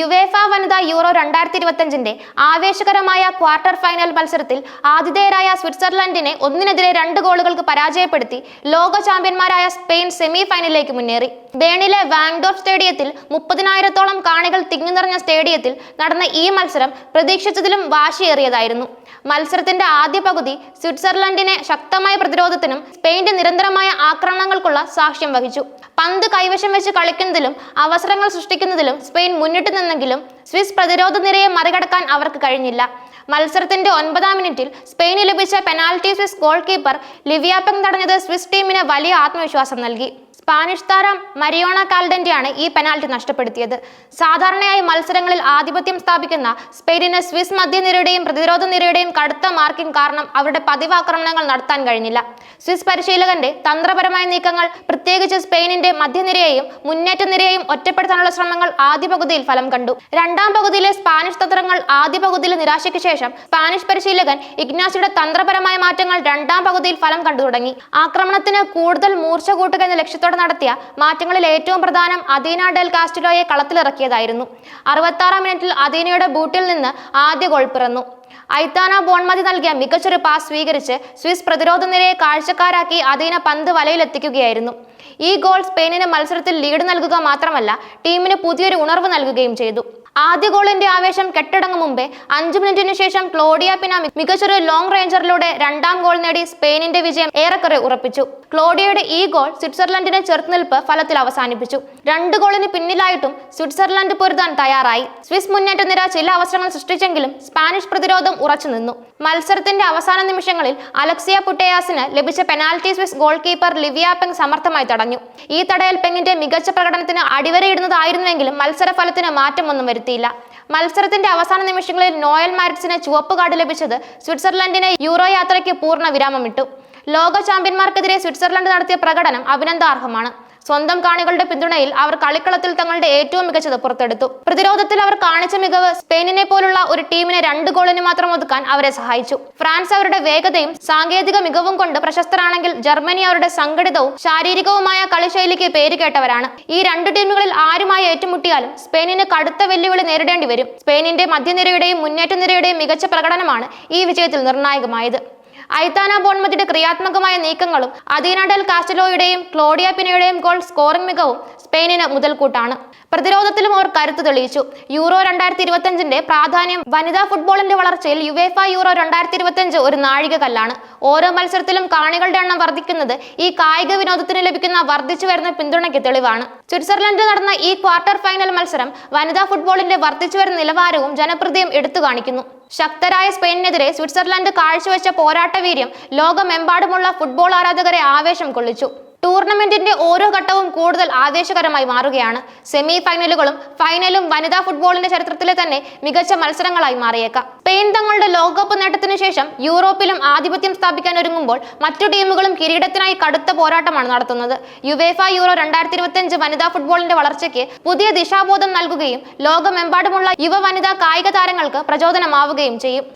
UEFA വനിതാ euro രണ്ടായിരത്തി ഇരുപത്തിയഞ്ചിന്റെ ആവേശകരമായ ക്വാർട്ടർ ഫൈനൽ മത്സരത്തിൽ ആതിഥേയരായ സ്വിറ്റ്സർലൻഡിനെ ഒന്നിനെതിരെ രണ്ട് ഗോളുകൾക്ക് പരാജയപ്പെടുത്തി ലോക ചാമ്പ്യന്മാരായ സ്പെയിൻ സെമി ഫൈനലിലേക്ക് മുന്നേറി. ബേണിലെ വാങ്ഡോർ സ്റ്റേഡിയത്തിൽ മുപ്പതിനായിരത്തോളം കാണികൾ തിങ്ങി നിറഞ്ഞ സ്റ്റേഡിയത്തിൽ നടന്ന ഈ മത്സരം പ്രതീക്ഷിച്ചതിലും വാശിയേറിയതായിരുന്നു. മത്സരത്തിന്റെ ആദ്യ പകുതി സ്വിറ്റ്സർലൻഡിനെ ശക്തമായ പ്രതിരോധത്തിനും സ്പെയിന്റെ നിരന്തരമായ ആക്രമണങ്ങൾക്കുള്ള സാക്ഷ്യം വഹിച്ചു. പന്ത് കൈവശം വെച്ച് കളിക്കുന്നതിലും അവസരങ്ങൾ സൃഷ്ടിക്കുന്നതിലും സ്പെയിൻ മുന്നിട്ട് നിന്നെങ്കിലും സ്വിസ് പ്രതിരോധ നിരയെ മറികടക്കാൻ അവർക്ക് കഴിഞ്ഞില്ല. മത്സരത്തിന്റെ ഒൻപതാം മിനിറ്റിൽ സ്പെയിന് ലഭിച്ച penalty Swiss goalkeeper Livia Peng തടഞ്ഞത് സ്വിസ് ടീമിന് വലിയ ആത്മവിശ്വാസം നൽകി. സ്പാനിഷ് താരം മരിയോണ കാൽഡന്റെയാണ് ഈ പെനാൽറ്റി നഷ്ടപ്പെടുത്തിയത്. സാധാരണയായി മത്സരങ്ങളിൽ ആധിപത്യം സ്ഥാപിക്കുന്ന സ്പെയിനിന് സ്വിസ് മധ്യനിരയുടെയും പ്രതിരോധ നിരയുടെയും കടുത്ത മാർക്കിംഗ് കാരണം അവരുടെ പതിവ് ആക്രമണങ്ങൾ നടത്താൻ കഴിഞ്ഞില്ല. സ്വിസ് പരിശീലകന്റെ തന്ത്രപരമായ നീക്കങ്ങൾ പ്രത്യേകിച്ച് സ്പെയിനിന്റെ മധ്യനിരയെയും മുന്നേറ്റ നിരയെയും ഒറ്റപ്പെടുത്താനുള്ള ശ്രമങ്ങൾ ആദ്യ പകുതിയിൽ ഫലം കണ്ടു. രണ്ടാം പകുതിയിലെ സ്പാനിഷ് തന്ത്രങ്ങൾ ആദ്യ പകുതിയിലെ നിരാശയ്ക്ക് ശേഷം സ്പാനിഷ് പരിശീലകൻ ഇഗ്നാസിയുടെ തന്ത്രപരമായ മാറ്റങ്ങൾ രണ്ടാം പകുതിയിൽ ഫലം കണ്ടു തുടങ്ങി. ആക്രമണത്തിന് കൂടുതൽ മൂർച്ച കൂട്ടുക എന്ന ലക്ഷ്യത്തോടെ നടത്തിയ മാറ്റങ്ങളിൽ ഏറ്റവും പ്രധാനം അദീന ഡെൽ കാസ്റ്റിലോയെ കളത്തിലിറക്കിയതായിരുന്നു. അറുപത്താറാം മിനിറ്റിൽ അദീനയുടെ ബൂട്ടിൽ നിന്ന് ആദ്യ ഗോൾ പിറന്നു. ഐത്താന ബോൺമതി നൽകിയ മികച്ചൊരു പാസ് സ്വീകരിച്ച് സ്വിസ് പ്രതിരോധ നിരയെ കാഴ്ചക്കാരാക്കി അധീന പന്ത് വലയിലെത്തിക്കുകയായിരുന്നു. ഈ ഗോൾ സ്പെയിനിന് മത്സരത്തിൽ ലീഡ് നൽകുക മാത്രമല്ല ടീമിന് പുതിയൊരു ഉണർവ് നൽകുകയും ചെയ്തു. ആദ്യ ഗോളിന്റെ ആവേശം കെട്ടടങ്ങും മുമ്പേ അഞ്ചു മിനിറ്റിനു ശേഷം ക്ലോഡിയ പിന മികച്ചൊരു ലോങ് റേഞ്ചറിലൂടെ രണ്ടാം ഗോൾ നേടി സ്പെയിനിന്റെ വിജയം ഏറെക്കുറെ ഉറപ്പിച്ചു. ക്ലോഡിയയുടെ ഈ ഗോൾ സ്വിറ്റ്സർലൻഡിന്റെ ചെറുത്തുനിൽപ്പ് ഫലത്തിൽ അവസാനിപ്പിച്ചു. രണ്ട് ഗോളിന് പിന്നിലായിട്ടും സ്വിറ്റ്സർലൻഡ് പൊരുതാൻ തയ്യാറായി. സ്വിസ് മുന്നേറ്റ നിര ചില അവസരങ്ങൾ സൃഷ്ടിച്ചെങ്കിലും സ്പാനിഷ് പ്രതിരോധം ഉറച്ചു നിന്നു. മത്സരത്തിന്റെ അവസാന നിമിഷങ്ങളിൽ അലക്സിയ പുട്ടയാസിന് ലഭിച്ച penalty Swiss goalkeeper Livia Peng സമർത്ഥമായി തടഞ്ഞു. ഈ തടയൽ പെങ്ങിന്റെ മികച്ച പ്രകടനത്തിന് അടിവരയിടുന്നതായിരുന്നുവെങ്കിലും മത്സരഫലത്തിന് മാറ്റമൊന്നും വരുത്തിയില്ല. മത്സരത്തിന്റെ അവസാന നിമിഷങ്ങളിൽ നോയൽ മാരിറ്റ്സിന് ചുവപ്പ് കാർഡ് ലഭിച്ചത് സ്വിറ്റ്സർലൻഡിനെ യൂറോ യാത്രയ്ക്ക് പൂർണ വിരാമമിട്ടു. ലോക ചാമ്പ്യന്മാർക്കെതിരെ സ്വിറ്റ്സർലൻഡ് നടത്തിയ പ്രകടനം അഭിനന്ദാർഹമാണ്. സ്വന്തം കാണികളുടെ പിന്തുണയിൽ അവർ കളിക്കളത്തിൽ തങ്ങളുടെ ഏറ്റവും മികച്ചത് പുറത്തെടുത്തു. പ്രതിരോധത്തിൽ അവർ കാണിച്ച മികവ് സ്പെയിനിനെ പോലുള്ള ഒരു ടീമിനെ രണ്ട് ഗോളിന് മാത്രം ഒതുക്കാൻ അവരെ സഹായിച്ചു. ഫ്രാൻസ് അവരുടെ വേഗതയും സാങ്കേതിക മികവും കൊണ്ട് പ്രശസ്തരാണെങ്കിൽ ജർമ്മനി അവരുടെ സംഘടിതവും ശാരീരികവുമായ കളിശൈലിക്ക് പേരുകേട്ടവരാണ് ഈ രണ്ട് ടീമുകളിൽ ആരുമായി ഏറ്റുമുട്ടിയാലും സ്പെയിനിന് കടുത്ത വെല്ലുവിളി നേരിടേണ്ടി വരും. സ്പെയിനിന്റെ മധ്യനിരയുടെയും മുന്നേറ്റ നിരയുടെയും മികച്ച പ്രകടനമാണ് ഈ വിജയത്തിൽ നിർണായകമായത്. ഐത്താന ബോൺമതിയുടെ ക്രിയാത്മകമായ നീക്കങ്ങളും അദീന കാസ്റ്റലോയുടെയും ക്ലോഡിയ പിനയുടെയും ഗോൾ സ്കോറിംഗ് മികവും സ്പെയിനിന് മുതൽക്കൂട്ടാണ്. പ്രതിരോധത്തിലും അവർ കരുത്ത് തെളിയിച്ചു. യൂറോ രണ്ടായിരത്തി ഇരുപത്തിയഞ്ചിന്റെ പ്രാധാന്യം വനിതാ ഫുട്ബോളിന്റെ വളർച്ചയിൽ യുവേഫ യൂറോ രണ്ടായിരത്തി ഇരുപത്തിയഞ്ച് ഒരു നാഴിക കല്ലാണ് ഓരോ മത്സരത്തിലും കാണികളുടെ എണ്ണം വർദ്ധിക്കുന്നത് ഈ കായിക വിനോദത്തിന് ലഭിക്കുന്ന വർദ്ധിച്ചു വരുന്ന പിന്തുണയ്ക്ക് തെളിവാണ്. സ്വിറ്റ്സർലൻഡിൽ നടന്ന ഈ ക്വാർട്ടർ ഫൈനൽ മത്സരം വനിതാ ഫുട്ബോളിന്റെ വർദ്ധിച്ചു വരുന്ന നിലവാരവും ജനപ്രീതിയും എടുത്തു കാണിക്കുന്നു. ശക്തരായ സ്പെയിനെതിരെ സ്വിറ്റ്സർലൻഡ് കാഴ്ചവെച്ച പോരാട്ട വീര്യം ലോകമെമ്പാടുമുള്ള ഫുട്ബോൾ ആരാധകരെ ആവേശം കൊള്ളിച്ചു. ടൂർണമെന്റിന്റെ ഓരോ ഘട്ടവും കൂടുതൽ ആവേശകരമായി മാറുകയാണ്. സെമി ഫൈനലുകളും ഫൈനലും വനിതാ ഫുട്ബോളിന്റെ ചരിത്രത്തിലെ തന്നെ മികച്ച മത്സരങ്ങളായി മാറിയേക്കാം. സ്പെയിൻ തങ്ങളുടെ ലോകകപ്പ് നേട്ടത്തിനു ശേഷം യൂറോപ്പിലും ആധിപത്യം സ്ഥാപിക്കാൻ ഒരുങ്ങുമ്പോൾ മറ്റു ടീമുകളും കിരീടത്തിനായി കടുത്ത പോരാട്ടമാണ് നടത്തുന്നത്. യുവേഫ യൂറോ രണ്ടായിരത്തി ഇരുപത്തിയഞ്ച് വനിതാ ഫുട്ബോളിന്റെ വളർച്ചയ്ക്ക് പുതിയ ദിശാബോധം നൽകുകയും ലോകമെമ്പാടുമുള്ള യുവ വനിതാ കായിക താരങ്ങൾക്ക് പ്രചോദനമാവുകയും ചെയ്യും.